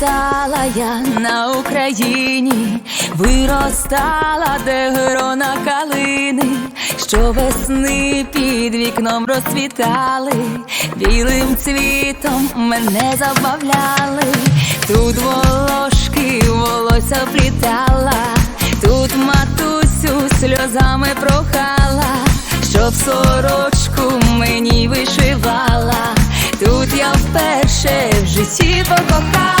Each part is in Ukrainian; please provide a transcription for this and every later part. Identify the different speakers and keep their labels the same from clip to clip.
Speaker 1: Виростала я на Україні, виростала, де грона калини, що весни під вікном розцвітали, білим цвітом мене забавляли, тут волошки волосся вплітала, тут матусю сльозами прохала, щоб сорочку мені вишивала. Тут я вперше в житті покохала.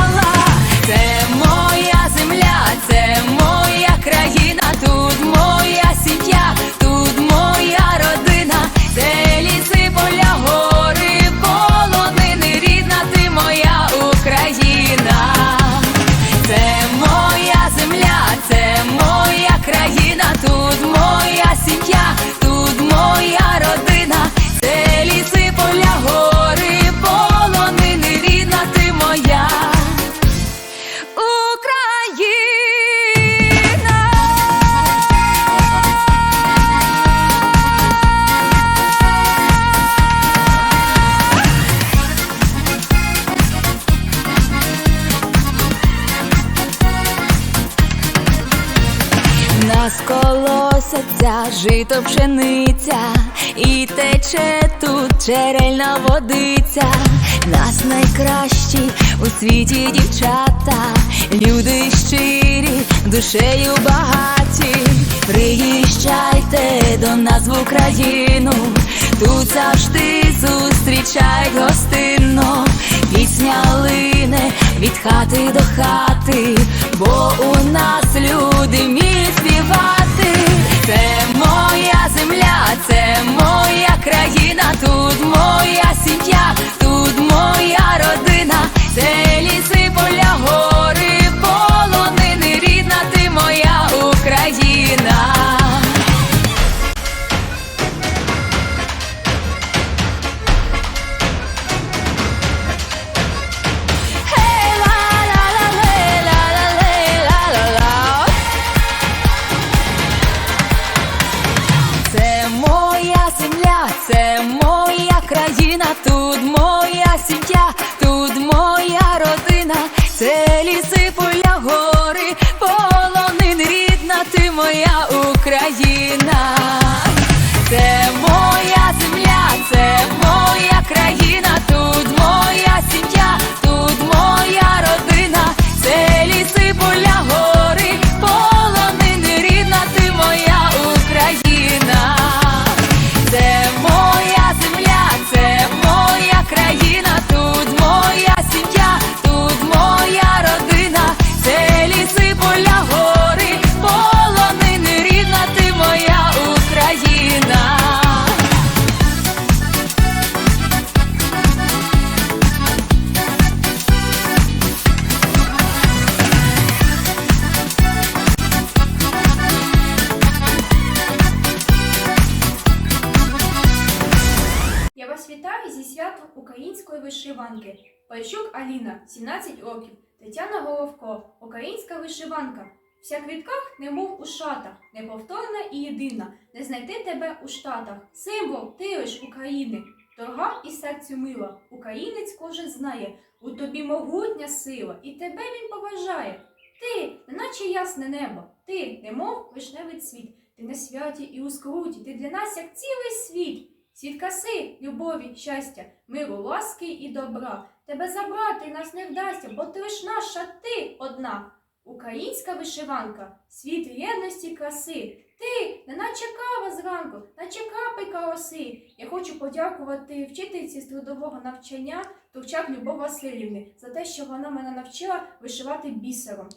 Speaker 1: Нас колосяться жито пшениця, і тече тут джерельна водиця. Нас найкращі у світі дівчата, люди щирі, душею багаті. Приїжджайте до нас в Україну, тут завжди зустрічають гостинно. Пісня лине від хати до хати, бо Україна.
Speaker 2: Української вишиванки. Пальчук Аліна, 17 років. Тетяна Головко, українська вишиванка. Вся квітках, немов у шатах, неповторна і єдина. Не знайти тебе у штатах. Символ, ти лиш України. Дорога і серцю мила. Українець кожен знає. У тобі могутня сила, і тебе він поважає. Ти, неначе ясне небо, ти, немов вишневий цвіт. Ти на святі і у скруті, ти для нас як цілий світ. Світ краси, любові, щастя, миру, ласки і добра. Тебе забрати нас не вдасться, бо ти лиш наша, ти одна. Українська вишиванка, світ єдності краси. Ти, неначе кава зранку, наче крапелька роси. Я хочу подякувати вчительці з трудового навчання Турчак Любов Васильівни за те, що вона мене навчила вишивати бісером.